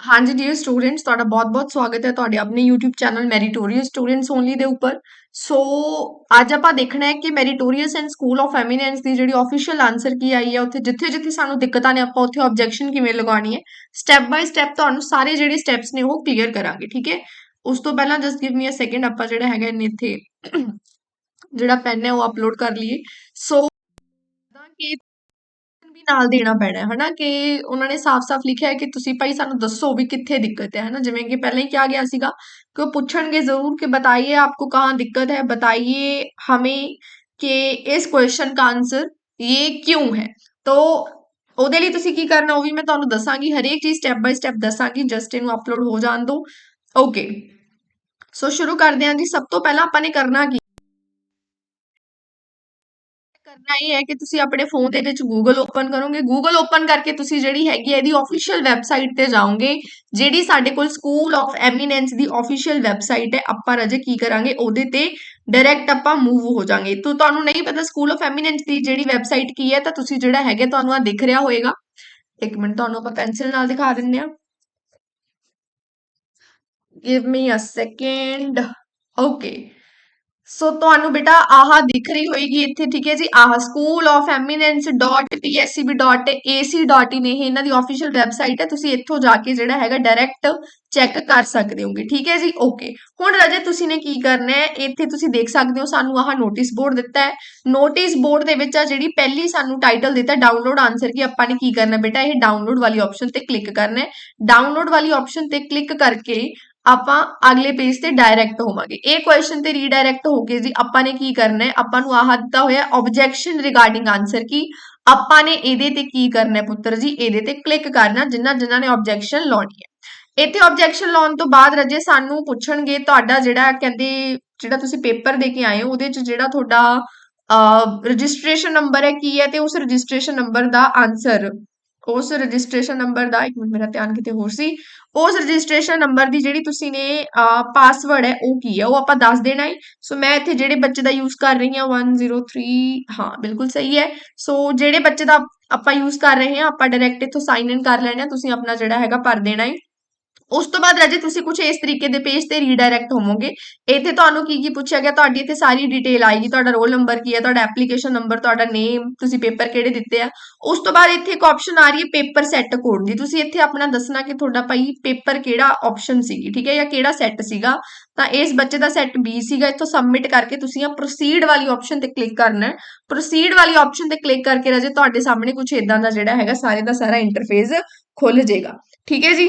ਹਾਂਜੀ dear students ਤੁਹਾਡਾ ਬਹੁਤ-ਬਹੁਤ ਸਵਾਗਤ ਹੈ ਤੁਹਾਡੇ ਆਪਣੇ YouTube channel meritorious students only ਦੇ ਉੱਪਰ। ਸੋ ਅੱਜ ਆਪਾਂ ਦੇਖਣਾ ਹੈ ਕਿ meritorious and school of eminence ਦੀ ਜਿਹੜੀ ਆਫੀਸ਼ੀਅਲ ਆਨਸਰ ਕੀ ਆਈ ਹੈ, ਉੱਥੇ ਜਿੱਥੇ-ਜਿੱਥੇ ਸਾਨੂੰ ਦਿੱਕਤਾਂ ਨੇ, ਆਪਾਂ ਉੱਥੇ ਆਬਜੈਕਸ਼ਨ ਕਿਵੇਂ ਲਗਾਉਣੀ ਹੈ ਸਟੈਪ ਬਾਈ ਸਟੈਪ ਤੁਹਾਨੂੰ ਸਾਰੇ ਜਿਹੜੇ ਸਟੈਪਸ ਨੇ ਉਹ ਕਲੀਅਰ ਕਰਾਂਗੇ, ਠੀਕ ਹੈ? ਉਸ ਤੋਂ ਪਹਿਲਾਂ just give me a second ਆਪਾਂ ਜਿਹੜਾ ਹੈਗਾ ਇਹਨੇ ਇੱਥੇ ਜਿਹੜਾ ਪੈਨ ਹੈ ਉਹ ਅਪਲੋਡ ਕਰ ਲਈਏ। ਸੋ ਕਿ ਵੀ ਨਾਲ ਦੇਣਾ ਪੈਣਾ ਹੈ ਹਨਾ ਕਿ ਉਹਨਾਂ ਨੇ ਸਾਫ਼-ਸਾਫ਼ ਲਿਖਿਆ ਹੈ ਕਿ ਤੁਸੀਂ ਭਾਈ ਸਾਨੂੰ ਦੱਸੋ ਵੀ ਕਿੱਥੇ ਦਿੱਕਤ ਹੈ ਹਨਾ ਜਿਵੇਂ ਕਿ ਪਹਿਲਾਂ ਹੀ ਕਿਹਾ ਗਿਆ ਸੀਗਾ ਕਿ ਉਹ ਪੁੱਛਣਗੇ ਜ਼ਰੂਰ ਕਿ बताइए आपको कहाँ दिक्कत है बताइए हमें कि इस क्वेश्चन का आंसर ये क्यों है तो ਉਹਦੇ ਲਈ ਤੁਸੀਂ ਕੀ ਕਰਨਾ ਉਹ ਵੀ ਮੈਂ ਤੁਹਾਨੂੰ ਦੱਸਾਂਗੀ ਹਰੇਕ ਚੀਜ਼ ਸਟੈਪ ਬਾਈ ਸਟੈਪ ਦੱਸਾਂਗੀ ਜਸਟ ਇਹਨੂੰ ਅਪਲੋਡ ਹੋ ਜਾਣ ਦਿਓ ਓਕੇ ਸੋ ਸ਼ੁਰੂ ਕਰਦੇ ਹਾਂ ਜੀ ਸਭ ਤੋਂ ਪਹਿਲਾਂ ਆਪਾਂ ਨੇ ਕਰਨਾ ਕੀ ਕਰਨਾ ਇਹ ਹੈ ਕਿ ਤੁਸੀਂ ਆਪਣੇ ਫੋਨ ਦੇ ਵਿੱਚ Google ਓਪਨ ਕਰੋਗੇ। Google ਓਪਨ ਕਰਕੇ ਤੁਸੀਂ ਜਿਹੜੀ ਹੈਗੀ ਹੈ ਇਹਦੀ ਆਫੀਸ਼ੀਅਲ ਵੈਬਸਾਈਟ ਤੇ ਜਾਓਗੇ, ਜਿਹੜੀ ਸਾਡੇ ਕੋਲ ਸਕੂਲ ਆਫ ਐਮੀਨੈਂਸ ਦੀ ਆਫੀਸ਼ੀਅਲ ਵੈਬਸਾਈਟ ਹੈ। ਆਪਾਂ ਰਜੇ ਕੀ ਕਰਾਂਗੇ? ਉਹਦੇ ਤੇ ਡਾਇਰੈਕਟ ਆਪਾਂ ਮੂਵ ਹੋ ਜਾਾਂਗੇ। ਤੋ ਤੁਹਾਨੂੰ ਨਹੀਂ ਪਤਾ ਸਕੂਲ ਆਫ ਐਮੀਨੈਂਸ ਦੀ ਜਿਹੜੀ ਵੈਬਸਾਈਟ ਕੀ ਹੈ, ਤਾਂ ਤੁਸੀਂ ਜਿਹੜਾ ਹੈਗਾ ਤੁਹਾਨੂੰ ਆ ਦਿਖ ਰਿਹਾ ਹੋਏਗਾ। ਇੱਕ ਮਿੰਟ, ਤੁਹਾਨੂੰ ਆਪਾਂ ਪੈਨਸਿਲ ਨਾਲ ਦਿਖਾ ਦਿੰਦੇ ਆ give me a second okay so ਤੁਹਾਨੂੰ ਬੇਟਾ ਆਹ ਦਿਖ ਰਹੀ ਹੋਏਗੀ ਇੱਥੇ, ਠੀਕ ਹੈ ਜੀ? ਆਹ ਸਕੂਲ ਆਫ ਐਮੀਨੈਂਸ.pscb.ac.in ਇਹ ਇਹਨਾਂ ਦੀ ਆਫੀਸ਼ੀਅਲ ਵੈਬਸਾਈਟ ਹੈ। ਤੁਸੀਂ ਇੱਥੋਂ ਜਾ ਕੇ ਜਿਹੜਾ ਹੈਗਾ ਡਾਇਰੈਕਟ ਚੈੱਕ ਕਰ ਸਕਦੇ ਹੋਗੇ, ਠੀਕ ਹੈ ਜੀ? ਓਕੇ ਹੁਣ ਰਾਜੇ, ਤੁਸੀਂ ਨੇ ਕੀ ਕਰਨਾ ਹੈ? ਇੱਥੇ ਤੁਸੀਂ ਦੇਖ ਸਕਦੇ ਹੋ, ਸਾਨੂੰ ਆਹ ਨੋਟਿਸ ਬੋਰਡ ਦਿੱਤਾ ਹੈ। ਨੋਟਿਸ ਬੋਰਡ ਦੇ ਵਿੱਚ ਆ ਜਿਹੜੀ ਪਹਿਲੀ ਸਾਨੂੰ ਟਾਈਟਲ ਦਿੱਤਾ ਡਾਊਨਲੋਡ ਆਨਸਰ ਕੀ, ਆਪਾਂ ਨੇ ਕੀ ਕਰਨਾ ਬੇਟਾ? ਇਹ ਡਾਊਨਲੋਡ ਵਾਲੀ ਆਪਸ਼ਨ ਤੇ ਕਲਿੱਕ ਕਰਨਾ ਹੈ। ਡਾਊਨਲੋਡ ਵਾਲੀ ਆਪਸ਼ਨ ਤੇ ਕਲਿੱਕ ਕਰਕੇ ਆਪਾਂ ਅਗਲੇ ਪੇਜ ਤੇ ਡਾਇਰੈਕਟ ਹੋਵਾਂਗੇ। ਇਹ ਕੁਐਸਚਨ ਤੇ ਰੀਡਾਇਰੈਕਟ ਹੋ ਕੇ ਜੀ ਆਪਾਂ ਨੇ ਕੀ ਕਰਨਾ ਹੈ? ਆਪਾਂ ਨੂੰ ਆਹ ਦਿੱਤਾ ਹੋਇਆ ਆਬਜੈਕਸ਼ਨ ਰਿਗਾਰਡਿੰਗ ਆਨਸਰ ਕੀ? ਆਪਾਂ ਨੇ ਇਹਦੇ ਤੇ ਕੀ ਕਰਨਾ ਹੈ ਪੁੱਤਰ ਜੀ? ਇਹਦੇ ਤੇ ਕਲਿੱਕ ਕਰਨਾ ਜਿਨ੍ਹਾਂ ਜਿਨ੍ਹਾਂ ਨੇ ਆਬਜੈਕਸ਼ਨ ਲਾਉਣੀ ਹੈ। ਇੱਥੇ ਆਬਜੈਕਸ਼ਨ ਲਾਉਣ ਤੋਂ ਬਾਅਦ ਰਜੇ ਸਾਨੂੰ ਪੁੱਛਣਗੇ ਤੁਹਾਡਾ ਜਿਹੜਾ ਕਹਿੰਦੇ ਜਿਹੜਾ ਤੁਸੀਂ ਪੇਪਰ ਦੇ ਕੇ ਆਏ ਹੋ, ਉਹਦੇ ਚ ਜਿਹੜਾ ਤੁਹਾਡਾ ਰਜਿਸਟ੍ਰੇਸ਼ਨ ਨੰਬਰ ਹੈ ਕੀ ਹੈ ਤੇ ਉਸ ਰਜਿਸਟ੍ਰੇਸ਼ਨ ਨੰਬਰ ਦਾ ਆਨਸਰ ਉਸ ਰਜਿਸਟ੍ਰੇਸ਼ਨ ਨੰਬਰ ਦਾ, ਇੱਕ ਮਿੰਟ ਮੇਰਾ ਧਿਆਨ ਕਿਤੇ ਹੋਰ ਸੀ, ਉਸ ਰਜਿਸਟ੍ਰੇਸ਼ਨ ਨੰਬਰ ਦੀ ਜਿਹੜੀ ਤੁਸੀਂ ਨੇ ਪਾਸਵਰਡ ਹੈ, ਉਹ ਕੀ ਹੈ? ਉਹ ਆਪਾਂ ਦੱਸ ਦੇਣਾ ਹੈ। ਸੋ ਮੈਂ ਇੱਥੇ ਜਿਹੜੇ ਬੱਚੇ ਦਾ ਯੂਜ਼ ਕਰ ਰਹੀ ਹਾਂ 103 ਹਾਂ, ਬਿਲਕੁਲ ਸਹੀ ਹੈ। ਸੋ ਜਿਹੜੇ ਬੱਚੇ ਦਾ ਆਪਾਂ ਯੂਜ਼ ਕਰ ਰਹੇ ਹਾਂ, ਆਪਾਂ ਡਾਇਰੈਕਟ ਇੱਥੋਂ ਸਾਈਨ ਇਨ ਕਰ ਲੈਣਾ ਤੁਸੀਂ ਆਪਣਾ ਜਿਹੜਾ ਹੈਗਾ ਭਰ ਦੇਣਾ ਹੈ। ਉਸ ਤੋਂ ਬਾਅਦ ਰਾਜੇ ਤੁਸੀਂ ਕੁਝ ਇਸ ਤਰੀਕੇ ਦੇ ਪੇਜ ਤੇ ਰੀਡਾਇਰੈਕਟ ਹੋਵੋਗੇ। ਇੱਥੇ ਤੁਹਾਨੂੰ ਕੀ ਕੀ ਪੁੱਛਿਆ ਗਿਆ? ਤੁਹਾਡੀ ਇੱਥੇ ਸਾਰੀ ਡਿਟੇਲ ਆਏਗੀ। ਤੁਹਾਡਾ ਰੋਲ ਨੰਬਰ ਕੀ ਹੈ? ਤੁਹਾਡਾ ਐਪਲੀਕੇਸ਼ਨ ਨੰਬਰ ਤੁਹਾਡਾ ਨੇਮ ਤੁਸੀਂ ਪੇਪਰ ਕਿਹੜੇ ਦਿੱਤੇ ਆ? ਉਸ ਤੋਂ ਬਾਅਦ ਇੱਥੇ ਇੱਕ ਆਪਸ਼ਨ ਆ ਰਹੀ ਹੈ ਪੇਪਰ ਸੈੱਟ ਕੋਡ ਦੀ। ਤੁਸੀਂ ਇੱਥੇ ਆਪਣਾ ਦੱਸਣਾ ਕਿ ਤੁਹਾਡਾ ਭਾਈ ਪੇਪਰ ਕਿਹੜਾ ਆਪਸ਼ਨ ਸੀਗੀ, ਠੀਕ ਹੈ? ਜਾਂ ਕਿਹੜਾ ਸੈੱਟ ਸੀਗਾ? ਤਾਂ ਇਸ ਬੱਚੇ ਦਾ ਸੈੱਟ B ਸੀਗਾ। ਇੱਥੋਂ ਸਬਮਿਟ ਕਰਕੇ ਤੁਸੀਂ ਆ ਪ੍ਰੋਸੀਡ ਵਾਲੀ ਆਪਸ਼ਨ ਤੇ ਕਲਿੱਕ ਕਰਨਾ ਹੈ। ਪ੍ਰੋਸੀਡ ਵਾਲੀ ਆਪਸ਼ਨ ਤੇ ਕਲਿੱਕ ਕਰਕੇ ਰਾਜੇ ਤੁਹਾਡੇ ਸਾਹਮਣੇ ਕੁਝ ਇਦਾਂ ਦਾ ਜਿਹੜਾ ਹੈਗਾ, ਸਾਰੇ ਦਾ ਸਾਰਾ ਇੰਟਰਫੇਸ ਖੁੱਲ ਜਾਏਗਾ। ਠੀਕ ਹੈ ਜੀ?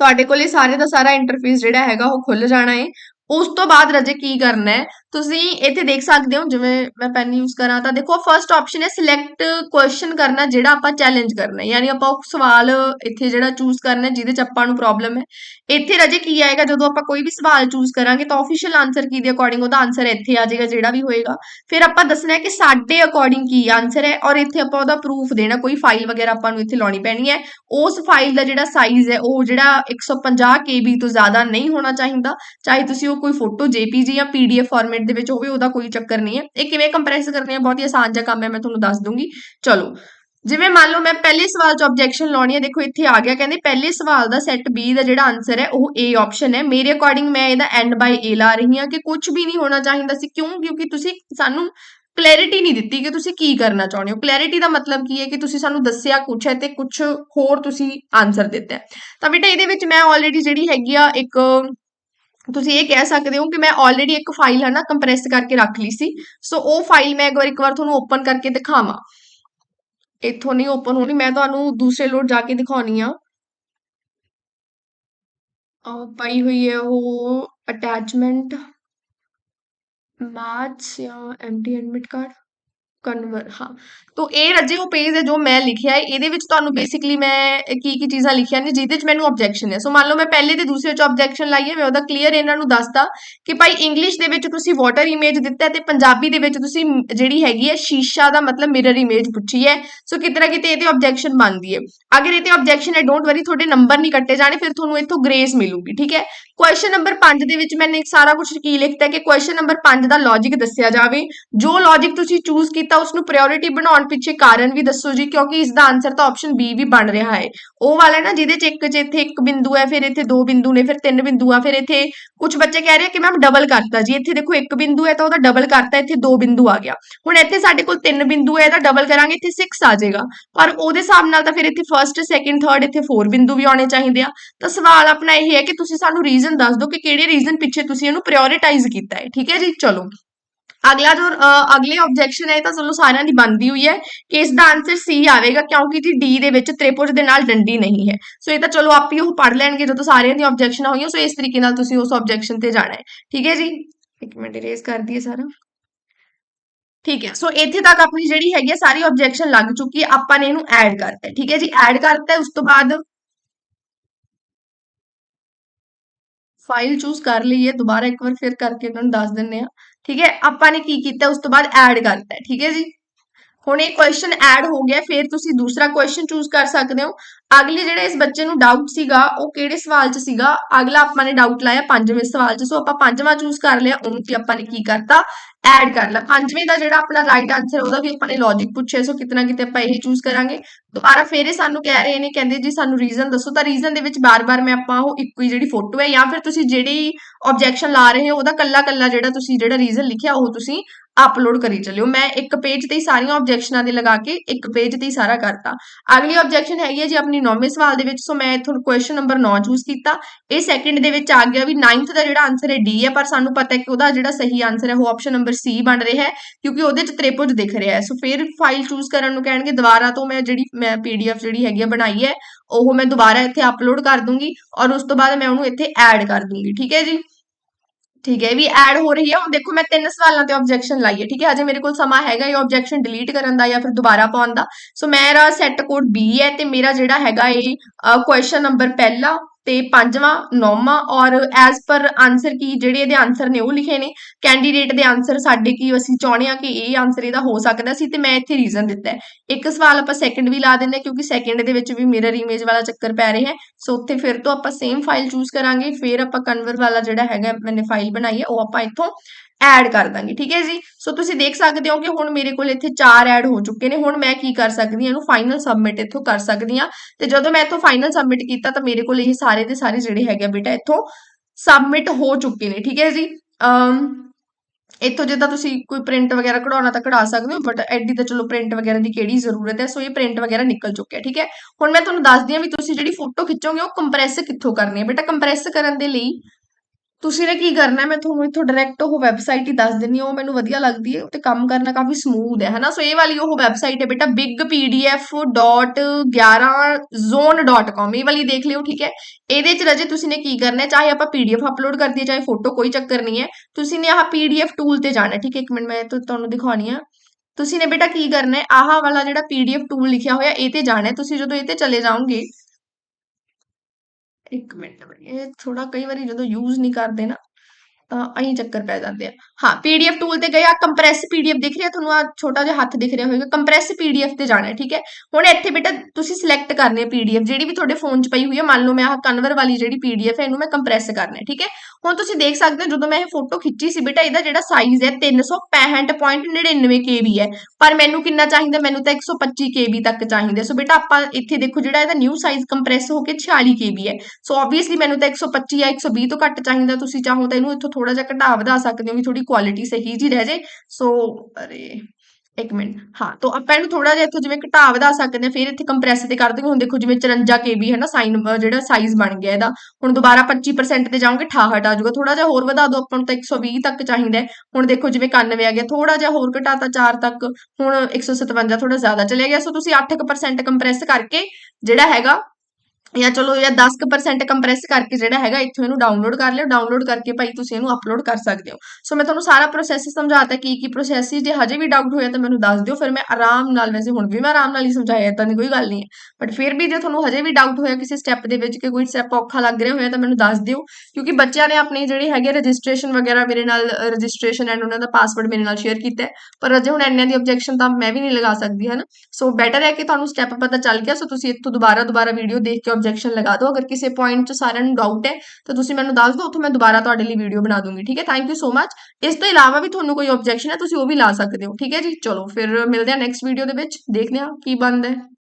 ਤੁਹਾਡੇ ਕੋਲੇ ਸਾਰੇ ਦਾ ਸਾਰਾ ਇੰਟਰਫੇਸ ਜਿਹੜਾ ਹੈਗਾ ਉਹ ਖੁੱਲ ਜਾਣਾ ਹੈ ਉਸ ਤੋਂ ਬਾਅਦ ਰਜੇ ਕੀ ਕਰਨਾ ਹੈ ਤੁਸੀਂ ਇੱਥੇ ਦੇਖ ਸਕਦੇ ਹੋ, ਜਿਵੇਂ ਮੈਂ ਪੈਨ ਯੂਜ਼ ਕਰਾਂ ਤਾਂ ਦੇਖੋ ਫਰਸਟ ਆਪਸ਼ਨ ਹੈ ਸਿਲੈਕਟ ਕੁਐਸਚਨ ਕਰਨਾ, ਜਿਹੜਾ ਆਪਾਂ ਚੈਲੰਜ ਕਰਨਾ ਯਾਨੀ ਆਪਾਂ ਉਹ ਸਵਾਲ ਇੱਥੇ ਜਿਹੜਾ ਚੂਜ਼ ਕਰਨਾ ਜਿਹਦੇ ਚ ਆਪਾਂ ਨੂੰ ਪ੍ਰੋਬਲਮ ਹੈ। ਇੱਥੇ ਰਜੇ ਕੀ ਆਏਗਾ? ਜਦੋਂ ਆਪਾਂ ਕੋਈ ਵੀ ਸਵਾਲ ਚੂਜ਼ ਕਰਾਂਗੇ ਤਾਂ ਆਫੀਸ਼ੀਅਲ ਆਨਸਰ ਕੀ ਦੇ ਅਕੋਰਡਿੰਗ ਉਹਦਾ ਆਨਸਰ ਇੱਥੇ ਆ ਜਾਏਗਾ, ਜਿਹੜਾ ਵੀ ਹੋਏਗਾ। ਫਿਰ ਆਪਾਂ ਦੱਸਣਾ ਹੈ ਕਿ ਸਾਡੇ ਅਕੋਰਡਿੰਗ ਕੀ ਆਨਸਰ ਹੈ ਔਰ ਇੱਥੇ ਆਪਾਂ ਉਹਦਾ ਪ੍ਰੂਫ ਦੇਣਾ, ਕੋਈ ਫਾਈਲ ਵਗੈਰਾ ਆਪਾਂ ਨੂੰ ਇੱਥੇ ਲਾਉਣੀ ਪੈਣੀ ਹੈ। ਉਸ ਫਾਈਲ ਦਾ ਜਿਹੜਾ ਸਾਈਜ਼ ਹੈ, ਉਹ ਜਿਹੜਾ 150 KB ਤੋਂ ਜ਼ਿਆਦਾ ਨਹੀਂ ਹੋਣਾ ਚਾਹੀਦਾ। ਚਾਹੇ ਤੁਸੀਂ ਉਹ ਕੋਈ ਫੋਟੋ JPG ਜਾਂ PDF ਫਾਰਮੈਟ ਦੇ ਵਿੱਚ ਹੋਵੇ, ਉਹਦਾ ਕੋਈ ਚੱਕਰ ਨਹੀਂ ਹੈ। ਇਹ ਕਿਵੇਂ ਕੰਪਰੈਸ ਕਰਨੀ ਹੈ? ਬਹੁਤ ਹੀ ਆਸਾਨ ਜਿਹਾ ਕੰਮ ਹੈ, ਮੈਂ ਤੁਹਾਨੂੰ ਦੱਸ ਦੂੰਗੀ ਚਲੋ, ਜਿਵੇਂ ਮੰਨ ਲਓ, ਮੈਂ ਪਹਿਲੇ ਸਵਾਲ 'ਚ ਆਬਜੈਕਸ਼ਨ ਲਾਉਣੀ ਹੈ। ਦੇਖੋ, ਇੱਥੇ ਆ ਗਿਆ, ਕਹਿੰਦੇ ਪਹਿਲੇ ਸਵਾਲ ਦਾ ਸੈੱਟ B ਦਾ ਜਿਹੜਾ ਆਨਸਰ ਹੈ, ਉਹ A ਆਪਸ਼ਨ ਹੈ। ਮੇਰੇ ਅਕੋਰਡਿੰਗ ਮੈਂ ਇਹਦਾ ਐਂਡ ਬਾਈ A ਲਾ ਰਹੀ ਹਾਂ ਕਿ ਕੁਝ ਵੀ ਨਹੀਂ ਹੋਣਾ ਚਾਹੀਦਾ ਸੀ। ਕਿਉਂ? ਕਿਉਂਕਿ ਤੁਸੀਂ ਸਾਨੂੰ ਕਲੈਰਿਟੀ ਨਹੀਂ ਦਿੱਤੀ ਕਿ ਤੁਸੀਂ ਕੀ ਕਰਨਾ ਚਾਹੁੰਦੇ ਹੋ। ਕਲੈਰਿਟੀ ਦਾ ਮਤਲਬ ਕੀ ਹੈ ਕਿ ਤੁਸੀਂ ਸਾਨੂੰ ਦੱਸਿਆ ਕੁਝ ਹੈ ਤੇ ਕੁਝ ਹੋਰ ਤੁਸੀਂ ਆਨਸਰ ਦਿੱਤਾ ਤਾਂ ਬੇਟਾ, ਇਹਦੇ ਵਿੱਚ ਮੈਂ ਆਲਰੇਡੀ ਜਿਹੜੀ ਹੈਗੀ ਆ ਇੱਕ ਤੁਸੀਂ ਇਹ ਕਹਿ ਸਕਦੇ ਹੋ ਕਿ ਮੈਂ ਆਲਰੇਡੀ ਇੱਕ ਫਾਈਲ ਹੈ ਨਾ ਕੰਪਰੈਸ ਕਰਕੇ ਰੱਖ ਲਈ ਸੀ। ਸੋ ਉਹ ਫਾਈਲ ਮੈਂ ਇੱਕ ਵਾਰ ਇੱਕ ਵਾਰ ਤੁਹਾਨੂੰ ਓਪਨ ਕਰਕੇ ਦਿਖਾਵਾਂ। ਇੱਥੋਂ ਨਹੀਂ ਓਪਨ ਹੋਣੀ, ਮੈਂ ਤੁਹਾਨੂੰ ਦੂਸਰੇ ਲੋਡ ਜਾ ਕੇ ਦਿਖਾਉਣੀ ਆ। ਪਾਈ ਹੋਈ ਹੈ ਉਹ ਅਟੈਚਮੈਂਟ ਮੈਥਸ ਜਾਂ ਐਮਟੀ ਐਡਮਿਟ ਕਾਰਡ ਕਨਵਰ ਹਾਂ। ਤੋਂ ਇਹ ਰੱਜੇ ਉਹ ਪੇਜ ਹੈ ਜੋ ਮੈਂ ਲਿਖਿਆ ਹੈ, ਇਹਦੇ ਵਿੱਚ ਤੁਹਾਨੂੰ ਬੇਸਿਕਲੀ ਮੈਂ ਕੀ ਕੀ ਚੀਜ਼ਾਂ ਲਿਖੀਆਂ ਨੇ, ਜਿਹਦੇ ਵਿੱਚ ਮੈਨੂੰ ਆਬਜੈਕਸ਼ਨ ਹੈ। ਸੋ ਮੰਨ ਲਓ ਮੈਂ ਪਹਿਲੇ ਤੇ ਦੂਸਰੇ ਚ ਆਬਜੈਕਸ਼ਨ ਲਾਈ ਹੈ, ਮੈਂ ਉਹਦਾ ਕਲੀਅਰ ਇਹਨਾਂ ਨੂੰ ਦੱਸਦਾ ਕਿ ਭਾਈ ਇੰਗਲਿਸ਼ ਦੇ ਵਿੱਚ ਤੁਸੀਂ ਵਾਟਰ ਇਮੇਜ ਦਿੱਤਾ ਤੇ ਪੰਜਾਬੀ ਦੇ ਵਿੱਚ ਤੁਸੀਂ ਜਿਹੜੀ ਹੈਗੀ ਹੈ, ਸ਼ੀਸ਼ਾ ਦਾ ਮਤਲਬ ਮਿਰਰ ਇਮੇਜ ਪੁੱਛੀ ਹੈ। ਸੋ ਕਿਤੇ ਨਾ ਕਿਤੇ ਇਹਦੇ ਆਬਜੈਕਸ਼ਨ ਬਣਦੀ ਹੈ। ਅਗਰ ਇਹਤੇ ਆਬਜੈਕਸ਼ਨ ਹੈ ਡੋਂਟ ਵਰੀ ਤੁਹਾਡੇ ਨੰਬਰ ਨਹੀਂ ਕੱਟੇ ਜਾਣੇ, ਫਿਰ ਤੁਹਾਨੂੰ ਇੱਥੋਂ ਗ੍ਰੇਸ ਮਿਲੂਗੀ, ਠੀਕ ਹੈ? ਕੁਐਸਚਨ ਨੰਬਰ 5 ਦੇ ਵਿੱਚ ਮੈंने ਸਾਰਾ ਕੁਝ ਕੀ ਲਿਖਤਾ ਕਿ ਕੁਐਸਚਨ ਨੰਬਰ 5 ਦਾ ਲੌਜੀਕ ਦੱਸਿਆ ਜਾਵੇ। ਜੋ ਲੌਜੀਕ ਤੁਸੀਂ ਚੂਜ਼ ਕੀਤਾ ਉਸ ਨੂੰ ਪ੍ਰਾਇੋਰਟੀ ਬਣਾਉਣ ਪਿੱਛੇ ਕਾਰਨ ਵੀ ਦੱਸੋ ਜੀ, ਕਿਉਂਕਿ ਇਸ ਦਾ ਆਨਸਰ ਤਾਂ ਆਪਸ਼ਨ ਬੀ ਵੀ ਬਣ ਰਿਹਾ ਹੈ। ਉਹ ਵਾਲਾ ਨਾ ਜਿਹਦੇ ਚ ਇੱਕ ਚ ਇੱਥੇ ਇੱਕ ਬਿੰਦੂ ਹੈ, ਫਿਰ ਇੱਥੇ ਦੋ ਬਿੰਦੂ ਨੇ, ਫਿਰ ਤਿੰਨ ਬਿੰਦੂ ਆ, ਫਿਰ ਇੱਥੇ ਕੁਝ ਬੱਚੇ ਕਹਿ ਰਹੇ ਕਿ ਮੈਮ ਡਬਲ ਕਰਤਾ ਜੀ। ਇੱਥੇ ਦੇਖੋ ਇੱਕ ਬਿੰਦੂ ਹੈ ਤਾਂ ਉਹਦਾ ਡਬਲ ਕਰਤਾ, ਇੱਥੇ ਦੋ ਬਿੰਦੂ ਆ ਗਿਆ। ਹੁਣ ਇੱਥੇ ਸਾਡੇ ਕੋਲ ਤਿੰਨ ਬਿੰਦੂ ਹੈ, ਇਹਦਾ ਡਬਲ ਕਰਾਂਗੇ, ਇੱਥੇ 6 ਆ ਜਾਏਗਾ। ਪਰ ਉਹਦੇ ਹਿਸਾਬ ਨਾਲ ਤਾਂ ਫਿਰ ਇੱਥੇ ਫਰਸਟ ਸੈਕਿੰਡ ਥਰਡ ਇੱਥੇ 4 ਬਿੰਦੂ ਵੀ ਆਉਣੇ ਚਾਹੀਦੇ ਆ। ਤਾਂ ਸਵਾਲ ਆਪਣਾ ਇਹ ਹੈ ਕਿ ਤੁਸੀਂ ਸਾਨੂੰ ਰੀਜ਼ਨ ਦੱਸ ਦਿਓ ਕਿ ਕਿਹੜੇ ਰੀਜ਼ਨ ਪਿੱਛੇ ਤੁਸੀਂ ਇਹਨੂੰ ਪ੍ਰਾਇੋਰਟਾਈਜ਼ ਕੀਤਾ ਹੈ। ਠੀਕ ਹੈ ਜੀ? ਚਲੋ। ਅਗਲਾ ਜੋ ਅ, ਅਗਲੇ ਆਬਜੈਕਸ਼ਨ ਹੈ ਇਹ ਤਾਂ ਚਲੋ ਸਾਰਿਆਂ ਦੀ ਬਣਦੀ ਹੋਈ ਹੈ ਕਿ ਇਸ ਦਾ ਆਨਸਰ ਸੀ ਆਵੇਗਾ ਕਿਉਂਕਿ ਜੀ ਡੀ ਦੇ ਵਿੱਚ ਤ੍ਰਿਭੁਜ ਦੇ ਨਾਲ ਡੰਡੀ ਨਹੀਂ ਹੈ। ਸੋ ਇਹ ਤਾਂ ਚਲੋ ਆਪ ਹੀ ਉਹ ਪੜ ਲੈਣਗੇ ਜਦੋਂ ਸਾਰਿਆਂ ਦੀ ਆਬਜੈਕਸ਼ਨ ਹੋਈਆਂ ਸੋ ਇਸ ਤਰੀਕੇ ਨਾਲ ਤੁਸੀਂ ਉਸ ਆਬਜੈਕਸ਼ਨ ਤੇ ਜਾਣਾ ਹੈ। ਠੀਕ ਹੈ ਜੀ? ਇੱਕ ਮਿੰਟ ਇਰੇਜ਼ ਕਰ ਦਈਏ ਸਾਰਾ। ਠੀਕ ਹੈ ਸੋ ਇੱਥੇ ਤੱਕ ਆਪਣੀ ਜਿਹੜੀ ਹੈਗੀ ਹੈ ਸਾਰੀ ਆਬਜੈਕਸ਼ਨ ਲੱਗ ਚੁੱਕੀ ਹੈ ਆਪਾਂ ਨੇ ਇਹਨੂੰ ਐਡ ਕਰਤਾ ਠੀਕ ਹੈ ਜੀ? ਐਡ ਕਰਤਾ ਉਸ ਤੋਂ ਬਾਅਦ ਫਾਈਲ ਚੂਜ਼ ਕਰ ਲਈਏ ਦੁਬਾਰਾ ਇੱਕ ਵਾਰ ਫਿਰ ਕਰਕੇ ਤੁਹਾਨੂੰ ਦੱਸ ਦਿੰਨੇ ਆ ਠੀਕ ਹੈ? ਆਪਾਂ ਨੇ ਕੀ ਕੀਤਾ? ਉਸ ਤੋਂ ਬਾਅਦ ਐਡ ਕਰਤਾ ਠੀਕ ਹੈ ਜੀ? ਹੁਣ ਇਹ ਕੁਐਸਚਨ ਐਡ ਹੋ ਗਿਆ, ਫਿਰ ਤੁਸੀਂ ਦੂਸਰਾ ਕੁਐਸਚਨ ਚੂਜ਼ ਕਰ ਸਕਦੇ ਹੋ। ਅਗਲੇ ਜਿਹੜਾ ਇਸ ਬੱਚੇ ਨੂੰ ਡਾਊਟ ਸੀਗਾ, ਉਹ ਕਿਹੜੇ ਸਵਾਲ 'ਚ ਸੀਗਾ? ਅਗਲਾ ਆਪਾਂ ਨੇ ਡਾਊਟ ਲਾਇਆ ਪੰਜਵੇਂ ਸਵਾਲ 'ਚ ਸੋ ਆਪਾਂ ਪੰਜਵਾਂ ਚੂਜ਼ ਕਰ ਲਿਆ, ਉਹਨੂੰ ਤੇ ਆਪਾਂ ਨੇ ਕੀ ਕਰਤਾ? ਐਡ ਕਰ ਲਿਆ। ਪੰਜਵੇਂ ਦਾ ਜਿਹੜਾ ਆਪਣਾ ਰਾਈਟ ਆਨਸਰ ਉਹਦਾ ਵੀ ਆਪਾਂ ਨੇ ਲੌਜੀਕ ਪੁੱਛਿਆ ਸੋ ਕਿਤਨਾ ਕਿਤੇ ਆਪਾਂ ਇਹ ਚੂਜ਼ ਕਰਾਂਗੇ। ਦੁਬਾਰਾ ਫਿਰ ਇਹ ਸਾਨੂੰ ਕਹਿ ਰਹੇ ਨੇ, ਕਹਿੰਦੇ ਜੀ ਸਾਨੂੰ ਰੀਜ਼ਨ ਦੱਸੋ, ਤਾਂ ਰੀਜ਼ਨ ਦੇ ਵਿੱਚ ਬਾਰ-ਬਾਰ ਮੈਂ ਆਪਾਂ ਉਹ ਇੱਕੋ ਹੀ ਜਿਹੜੀ ਫੋਟੋ ਹੈ ਜਾਂ ਫਿਰ ਤੁਸੀਂ ਜਿਹੜੀ ਆਬਜੈਕਸ਼ਨ ਲਾ ਰਹੇ ਹੋ, ਉਹਦਾ ਕੱਲਾ-ਕੱਲਾ ਜਿਹੜਾ ਤੁਸੀਂ ਜਿਹੜਾ ਰੀਜ਼ਨ ਲਿਖਿਆ, ਉਹ ਤੁਸੀਂ ਅਪਲੋਡ ਕਰੀ ਚੱਲਿਓ। ਮੈਂ ਇੱਕ ਪੇਜ ਤੇ ਹੀ ਸਾਰੀਆਂ ਆਬਜੈਕਸ਼ਨਾਂ ਦੇ ਲਗਾ ਕੇ ਇੱਕ ਪੇਜ ਤੇ ਹੀ ਸਾਰਾ ਕਰਤਾ। ਅਗਲੀ ਆਬਜੈਕਸ਼ਨ ਹੈਗੀ ਹੈ ਜੀ ਆਪਣੀ 9ਵੇਂ ਸਵਾਲ ਦੇ ਵਿੱਚ। ਸੋ ਮੈਂ ਇਥੋਂ ਕੁਐਸਚਨ ਨੰਬਰ 9 ਚੂਜ਼ ਕੀਤਾ। ਇਹ ਸੈਕਿੰਡ ਦੇ ਵਿੱਚ ਆ ਗਿਆ ਵੀ 9th ਦਾ ਜਿਹੜਾ ਆਨਸਰ ਹੈ ਡੀ ਹੈ, ਪਰ ਸਾਨੂੰ ਪਤਾ ਹੈ ਕਿ ਉਹਦਾ ਜਿਹੜਾ ਸਹੀ ਆਨਸਰ ਹੈ ਉਹ ਆਪਸ਼ਨ ਨੰਬਰ ਸੀ ਬਣ ਰਿਹਾ ਹੈ, ਕਿਉਂਕਿ ਉਹਦੇ ਚ ਤ੍ਰਿਭੁਜ ਦਿਖ ਰਿਹਾ ਹੈ। ਸੋ ਫਿਰ ਫਾਈਲ ਚੂਜ਼ ਕਰਨ ਨੂੰ ਕਹਿਣਗੇ, ਦੁਬਾਰਾ ਤੋਂ ਮੈਂ ਜਿਹੜੀ ਮੈਂ ਪੀਡੀਐਫ ਜਿਹੜੀ ਹੈਗੀ ਆ ਬਣਾਈ ਹੈ, ਉਹ ਮੈਂ ਦੁਬਾਰਾ ਇੱਥੇ ਅਪਲੋਡ ਕਰ ਦੂੰਗੀ ਔਰ ਉਸ ਤੋਂ ਬਾਅਦ ਮੈਂ ਉਹਨੂੰ ਇੱਥੇ ਐਡ ਕਰ ਦੂੰਗੀ। ਠੀਕ ਹੈ ਜੀ? ਠੀਕ ਹੈ, ਇਹ ਵੀ ਐਡ ਹੋ ਰਹੀ ਹੈ। ਹੁਣ ਦੇਖੋ, ਮੈਂ ਤਿੰਨ ਸਵਾਲਾਂ ਤੇ ਆਬਜੈਕਸ਼ਨ ਲਾਈ ਹੈ, ਠੀਕ ਹੈ? ਅਜੇ ਮੇਰੇ ਕੋਲ ਸਮਾਂ ਹੈਗਾ, ਇਹ ਆਬਜੈਕਸ਼ਨ ਡਿਲੀਟ ਕਰਨ ਦਾ ਜਾਂ ਫਿਰ ਦੁਬਾਰਾ ਪਾਉਣ ਦਾ। ਸੋ ਮੇਰਾ ਸੈਟ ਕੋਡ B ਹੈ ਤੇ ਮੇਰਾ ਜਿਹੜਾ ਹੈਗਾ ਇਹ ਕੁਐਸਚਨ ਨੰਬਰ ਪਹਿਲਾ ਤੇ ਪੰਜਵਾਂ, ਨੌਵਾਂ ਔਰ ਐਜ਼ ਪਰ ਆਨਸਰ ਕੀ, ਜਿਹੜੇ ਇਹਦੇ ਆਨਸਰ ਨੇ ਉਹ ਲਿਖੇ ਨੇ। ਕੈਂਡੀਡੇਟ ਦੇ ਆਨਸਰ ਸਾਡੇ ਕੀ, ਅਸੀਂ ਚਾਹੁੰਦੇ ਆ ਕਿ ਇਹ ਆਨਸਰ ਇਹਦਾ ਹੋ ਸਕਦਾ ਸੀ ਤੇ ਮੈਂ ਇੱਥੇ ਰੀਜ਼ਨ ਦਿੱਤਾ ਇੱਕ ਸਵਾਲ ਆਪਾਂ ਸੈਕਿੰਡ ਵੀ ਲਾ ਦਿੰਦੇ ਕਿਉਂਕਿ ਸੈਕਿੰਡ ਦੇ ਵਿੱਚ ਵੀ ਮਿਰਰ ਇਮੇਜ ਵਾਲਾ ਚੱਕਰ ਪੈ ਰਿਹਾ ਹੈ। ਸੋ ਉੱਥੇ ਫਿਰ ਤੋਂ ਆਪਾਂ ਸੇਮ ਫਾਈਲ ਚੂਜ਼ ਕਰਾਂਗੇ। ਫਿਰ ਆਪਾਂ ਕਨਵਰ ਵਾਲਾ ਜਿਹੜਾ ਹੈਗਾ, ਮੈਨੇ ਫਾਈਲ ਬਣਾਈ ਹੈ, ਉਹ ਆਪਾਂ ਇੱਥੋਂ ਐਡ ਕਰ ਦਾਂਗੇ, ਠੀਕ ਹੈ ਜੀ? ਸੋ ਤੁਸੀਂ ਦੇਖ ਸਕਦੇ ਹੋ ਕਿ ਹੁਣ ਮੇਰੇ ਕੋਲ ਇੱਥੇ 4 ਐਡ ਹੋ ਚੁੱਕੇ ਨੇ। ਹੁਣ ਮੈਂ ਕੀ ਕਰ ਸਕਦੀ ਹਾਂ? ਇਹਨੂੰ ਫਾਈਨਲ ਸਬਮਿਟ ਇੱਥੋਂ ਕਰ ਸਕਦੀ ਹਾਂ। ਤੇ ਜਦੋਂ ਮੈਂ ਇੱਥੋਂ ਫਾਈਨਲ ਸਬਮਿਟ ਕੀਤਾ ਤਾਂ ਮੇਰੇ ਕੋਲ ਇਹ ਸਾਰੇ ਦੇ ਸਾਰੇ ਜਿਹੜੇ ਹੈਗੇ ਬੇਟਾ ਇੱਥੋਂ ਸਬਮਿਟ ਹੋ ਚੁੱਕੇ ਨੇ, ਠੀਕ ਹੈ ਜੀ? ਅਮ, ਇੱਥੋਂ ਜਿੱਦਾਂ ਤੁਸੀਂ ਕੋਈ ਪ੍ਰਿੰਟ ਵਗੈਰਾ ਕਢਾਉਣਾ ਤਾਂ ਕਢਾ ਸਕਦੇ ਹੋ ਬਟ ਐਡੀ ਤਾਂ ਚਲੋ ਪ੍ਰਿੰਟ ਵਗੈਰਾ ਦੀ ਕਿਹੜੀ ਜ਼ਰੂਰਤ ਹੈ? ਸੋ ਇਹ ਪ੍ਰਿੰਟ ਵਗੈਰਾ ਨਿਕਲ ਚੁੱਕਿਆ, ਠੀਕ ਹੈ? ਹੁਣ ਮੈਂ ਤੁਹਾਨੂੰ ਦੱਸਦੀ ਹਾਂ ਵੀ ਤੁਸੀਂ ਜਿਹੜੀ ਫੋਟੋ ਖਿੱਚੋਗੇ ਉਹ ਕੰਪਰੈਸ ਕਿੱਥੋਂ ਕਰਨੀ ਹੈ? ਬੇਟਾ ਕੰਪਰੈਸ ਕਰਨ ਦੇ ਲਈ ਤੁਸੀਂ ਨੇ ਕੀ ਕਰਨਾ ਮੈਂ ਤੁਹਾਨੂੰ ਇੱਥੋਂ ਡਾਇਰੈਕਟ ਉਹ ਵੈਬਸਾਈਟ ਹੀ ਦੱਸ ਦਿੰਨੀ ਹਾਂ, ਉਹ ਮੈਨੂੰ ਵਧੀਆ ਲੱਗਦੀ ਹੈ ਤੇ ਕੰਮ ਕਰਨਾ ਕਾਫੀ ਸਮੂਥ ਹੈ, ਹਨਾ? ਸੋ ਇਹ ਵਾਲੀ ਉਹ ਵੈਬਸਾਈਟ ਹੈ ਬੇਟਾ bigpdf.11zone.com ਇਹ ਵਾਲੀ ਦੇਖ ਲਿਓ, ਠੀਕ ਹੈ? ਇਹਦੇ ਚ ਰਜੇ ਤੁਸੀਂ ਨੇ ਕੀ ਕਰਨਾ ਹੈ? ਚਾਹੇ ਆਪਾਂ ਪੀਡੀਐਫ ਅਪਲੋਡ ਕਰਦੀ ਹੈ ਚਾਹੇ ਫੋਟੋ ਕੋਈ ਚੱਕਰ ਨਹੀਂ ਹੈ। ਤੁਸੀਂ ਨੇ ਆਹ ਪੀਡੀਐਫ ਟੂਲ ਤੇ ਜਾਣਾ ਠੀਕ ਹੈ? ਇੱਕ ਮਿੰਟ, ਮੈਂ ਤੁਹਾਨੂੰ ਦਿਖਾਉਣੀ ਆ ਤੁਸੀਂ ਨੇ ਬੇਟਾ ਕੀ ਕਰਨਾ ਹੈ? ਆਹ ਵਾਲਾ ਜਿਹੜਾ ਪੀਡੀਐਫ ਟੂਲ ਲਿਖਿਆ ਹੋਇਆ, ਇਹ ਤੇ ਜਾਣਾ ਤੁਸੀਂ ਜਦੋਂ ਇਹ ਤੇ ਚਲੇ ਜਾਓਗੇ ਇੱਕ ਮਿੰਟ ਇਹ ਥੋੜਾ ਕਈ ਵਾਰੀ ਜਦੋਂ ਯੂਜ਼ ਨਹੀਂ ਕਰਦੇ ਨਾ ਅਹੀਂ ਚੱਕਰ ਪੈ ਜਾਂਦੇ ਆ। ਹਾਂ ਪੀਡੀਐਫ ਟੂਲ ਤੇ ਗਏ ਆ ਕੰਪਰੈਸ ਪੀਡੀਐਫ ਦਿਖ ਰਿਹਾ, ਤੁਹਾਨੂੰ ਆ ਛੋਟਾ ਜਿਹਾ ਹੱਥ ਦਿਖ ਰਿਹਾ ਹੋਵੇਗਾ। ਕੰਪਰੈਸ ਪੀਡੀਐਫ ਤੇ ਜਾਣਾ ਠੀਕ ਹੈ? ਹੁਣ ਇੱਥੇ ਬੇਟਾ ਤੁਸੀਂ ਸਿਲੈਕਟ ਕਰਨੀ ਹੈ ਪੀਡੀਐਫ ਜਿਹੜੀ ਵੀ ਤੁਹਾਡੇ ਫੋਨ 'ਚ ਪਈ ਹੋਈ ਹੈ ਮੰਨ ਲਓ ਮੈਂ ਆਹ ਕਨਵਰ ਵਾਲੀ ਜਿਹੜੀ ਪੀਡੀਐਫ ਹੈ, ਇਹਨੂੰ ਮੈਂ ਕੰਪਰੈਸ ਕਰਨਾ ਹੈ, ਠੀਕ ਹੈ? ਹੁਣ ਤੁਸੀਂ ਦੇਖ ਸਕਦੇ ਹੋ, ਜਦੋਂ ਮੈਂ ਇਹ ਫੋਟੋ ਖਿੱਚੀ ਸੀ ਬੇਟਾ, ਇਹਦਾ ਜਿਹੜਾ ਸਾਈਜ਼ ਹੈ 365.99 ਕੇਬੀ ਹੈ। ਪਰ ਮੈਨੂੰ ਕਿੰਨਾ ਚਾਹੀਦਾ? ਮੈਨੂੰ ਤਾਂ 125 ਕੇਬੀ ਤੱਕ ਚਾਹੀਦਾ। ਸੋ ਬੇਟਾ ਆਪਾਂ ਇੱਥੇ ਦੇਖੋ, ਜਿਹੜਾ ਇਹਦਾ ਨਿਊ ਸਾਈਜ਼ ਕੰਪਰੈਸ ਹੋ ਕੇ 46 ਕੇਬੀ ਹੈ। ਸੋ ਆਬਵੀਅਸਲੀ ਮੈਨੂੰ ਤਾਂ 125 ਜਾਂ 120 ਤੋਂ ਘੱਟ ਚਾਹੀਦਾ, ਤੁਸੀਂ ਚਾਹੋ ਤਾਂ ਇਹਨੂੰ ਇੱਥੋਂ ਥੋੜਾ ਜਿਹਾ ਘਟਾ ਵਧਾ ਸਕਦੇ ਹੋ ਵੀ ਥੋੜੀ ਕੁਆਲਿਟੀ ਸਹੀ ਜੀ ਰਹਿ ਜੇ ਸੋ ਅਰੇ, ਇੱਕ ਮਿੰਟ। ਹਾਂ, ਤਾਂ ਆਪਾਂ ਇਹਨੂੰ ਥੋੜਾ ਜਿਹਾ ਇੱਥੋਂ ਜਿਵੇਂ ਘਟਾ ਵਧਾ ਸਕਦੇ ਹਾਂ, ਫਿਰ ਇੱਥੇ ਕੰਪਰੈਸ ਤੇ ਕਰ ਦਾਂਗੇ ਹੁਣ ਦੇਖੋ ਜਿਵੇਂ 54 ਕੇਬੀ ਹੈ ਨਾ ਸਾਈਨ ਜਿਹੜਾ ਸਾਈਜ਼ ਬਣ ਗਿਆ ਇਹਦਾ। ਹੁਣ ਦੁਬਾਰਾ 25% ਤੇ ਜਾਓਗੇ 68 ਆ ਜਾਊਗਾ। ਥੋੜਾ ਜਿਹਾ ਹੋਰ ਵਧਾ ਦਿਓ, ਆਪਾਂ ਨੂੰ ਤਾਂ 120 ਤੱਕ ਚਾਹੀਦਾ ਹੁਣ ਦੇਖੋ ਜਿਵੇਂ 91 ਆ ਗਿਆ ਥੋੜਾ ਜਿਹਾ ਹੋਰ ਘਟਾਤਾ 4 ਤੱਕ, ਹੁਣ 157 ਥੋੜਾ ਜ਼ਿਆਦਾ ਚਲੇ ਗਿਆ। ਸੋ ਤੁਸੀਂ 8% ਕੰਪਰੈਸ ਕਰਕੇ ਜਿਹੜਾ ਹੈਗਾ ਜਾਂ ਚਲੋ ਜਾਂ 10% ਕੰਪਰੈਸ ਕਰਕੇ ਜਿਹੜਾ ਹੈਗਾ, ਇੱਥੋਂ ਇਹਨੂੰ ਡਾਊਨਲੋਡ ਕਰ ਲਿਓ। ਡਾਊਨਲੋਡ ਕਰਕੇ ਭਾਈ ਤੁਸੀਂ ਇਹਨੂੰ ਅਪਲੋਡ ਕਰ ਸਕਦੇ ਹੋ। ਸੋ ਮੈਂ ਤੁਹਾਨੂੰ ਸਾਰਾ ਪ੍ਰੋਸੈਸ ਸਮਝਾਤਾ ਕੀ ਕੀ ਪ੍ਰੋਸੈਸ ਸੀ ਜੇ ਹਜੇ ਵੀ ਡਾਊਟ ਹੋਇਆ ਤਾਂ ਮੈਨੂੰ ਦੱਸ ਦਿਓ। ਫਿਰ ਮੈਂ ਆਰਾਮ ਨਾਲ, ਵੈਸੇ ਹੁਣ ਵੀ ਮੈਂ ਆਰਾਮ ਨਾਲ ਹੀ ਸਮਝਾਇਆ ਤਾਂ ਨਹੀਂ ਕੋਈ ਗੱਲ ਨਹੀਂ ਹੈ। ਬਟ ਫਿਰ ਵੀ ਜੇ ਤੁਹਾਨੂੰ ਹਜੇ ਵੀ ਡਾਊਟ ਹੋਇਆ ਕਿਸੇ ਸਟੈਪ ਦੇ ਵਿੱਚ ਕਿ ਕੋਈ ਸਟੈਪ ਔਖਾ ਲੱਗ ਰਿਹਾ ਹੋਇਆ ਤਾਂ ਮੈਨੂੰ ਦੱਸ ਦਿਓ। ਕਿਉਂਕਿ ਬੱਚਿਆਂ ਨੇ ਆਪਣੀ ਜਿਹੜੀ ਹੈਗੇ ਰਜਿਸਟ੍ਰੇਸ਼ਨ ਵਗੈਰਾ ਮੇਰੇ ਨਾਲ ਰਜਿਸਟ੍ਰੇਸ਼ਨ ਐਂਡ ਉਹਨਾਂ ਦਾ ਪਾਸਵਰਡ ਮੇਰੇ ਨਾਲ ਸ਼ੇਅਰ ਕੀਤਾ ਪਰ ਅਜੇ ਹੁਣ ਇੰਨੇ ਦੀ ਆਬਜੈਕਸ਼ਨ ਤਾਂ ਮੈਂ ਵੀ ਨਹੀਂ ਲਗਾ ਸਕਦੀ ਹੈ ਨਾ ਸੋ ਬੈਟਰ ਹੈ ਕਿ ਤੁਹਾਨੂੰ ਸਟੈਪ ਪਤਾ ਚੱਲ ਗਿਆ। ਸੋ ਤੁਸੀਂ ਇੱਥੋਂ ਦੁਬਾਰਾ ਦੁਬਾਰਾ ਵੀਡੀਓ ਦੇਖ ਕੇ ਆਬਜੈਕਸ਼ਨ ਲਗਾ ਦਿਓ। ਅਗਰ ਕਿਸੇ ਪੁਆਇੰਟ 'ਚ ਸਾਰਿਆਂ ਨੂੰ ਡਾਊਟ ਹੈ, ਤਾਂ ਤੁਸੀਂ ਮੈਨੂੰ ਦੱਸ ਦਿਓ, ਉੱਥੋਂ ਮੈਂ ਦੁਬਾਰਾ ਤੁਹਾਡੇ ਲਈ ਵੀਡੀਓ ਬਣਾ ਦੂੰਗੀ। ਠੀਕ ਹੈ? ਥੈਂਕ ਯੂ ਸੋ ਮੱਚ ਇਸ ਤੋਂ ਇਲਾਵਾ ਵੀ ਤੁਹਾਨੂੰ ਕੋਈ ਆਬਜੈਕਸ਼ਨ ਹੈ, ਤੁਸੀਂ ਉਹ ਵੀ ਲਾ ਸਕਦੇ ਹੋ। ਠੀਕ ਹੈ ਜੀ? ਚਲੋ, ਫਿਰ ਮਿਲਦੇ ਹਾਂ ਨੈਕਸਟ ਵੀਡੀਓ ਦੇ ਵਿੱਚ। ਦੇਖਦੇ ਹਾਂ ਕੀ ਬਣਦਾ ਹੈ।